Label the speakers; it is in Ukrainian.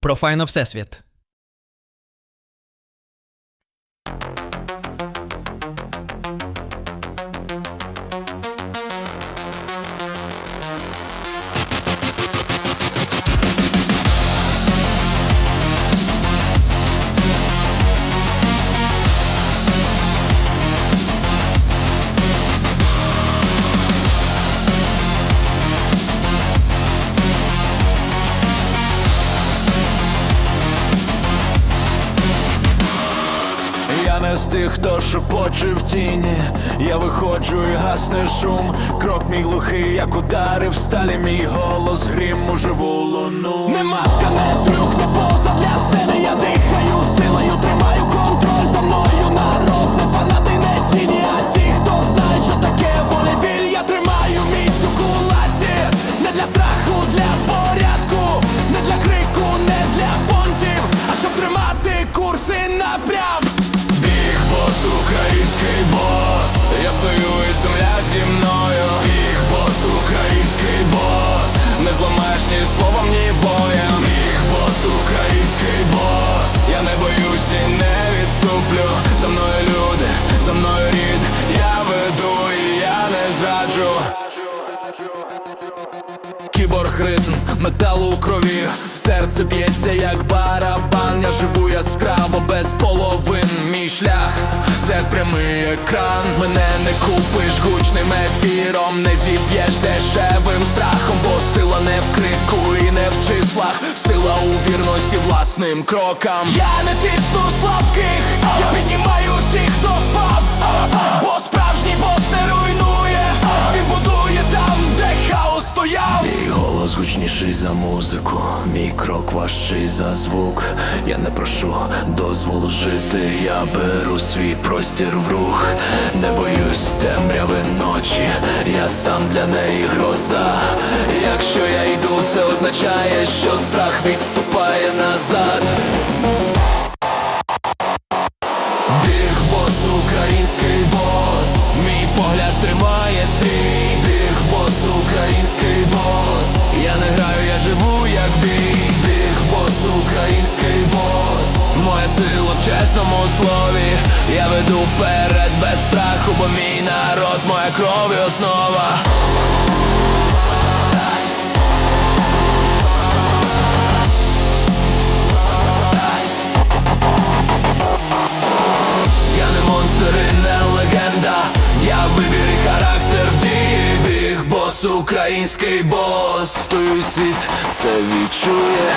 Speaker 1: Про файно Всесвіт.
Speaker 2: Я не з тих, хто шепоче в тіні, я виходжу і гасне шум. Крок мій глухий, як удари в сталі, мій голос грім у живу луну. Не маска, не трюк, не поза для сцени. Я дихаю силою, тримаю контроль за мною. Народ, не фанати, не тіні, а ті, хто знають, що таке волейбіль. Я тримаю міць у кулаці, не для страху, для порядку, не для крику, не для понтів, а щоб тримати курси напрям. Бос, український бос, я стою і земля зі мною. Біг бос, український бос, не зламаєш ні словом, ні боєм. Біг бос, український бос, я не боюсь і не відступлю. За мною люди, за мною рід, я веду і я не зраджу. Кіборг ритм, метал у крові, серце б'ється як барабан. Я живу яскраво без половин. Мій шлях це прямий екран. Мене не купиш гучним ефіром, не зіб'єш дешевим страхом, бо сила не в крику і не в числах, сила у вірності власним крокам. Я не тисну голос за музику, мій крок важчий за звук. Я не прошу дозволу жити, я беру свій простір в рух, не боюсь темряви ночі, я сам для неї гроза. Якщо я йду, це означає, що страх відступає назад. Біг бос, український бос, мій погляд тримає стрій. Слові. Я веду вперед без страху, бо мій народ, моя кров і основа. Я не монстр і не легенда, я вибір і характер в дії Біг бос, український бос Стою світ це відчує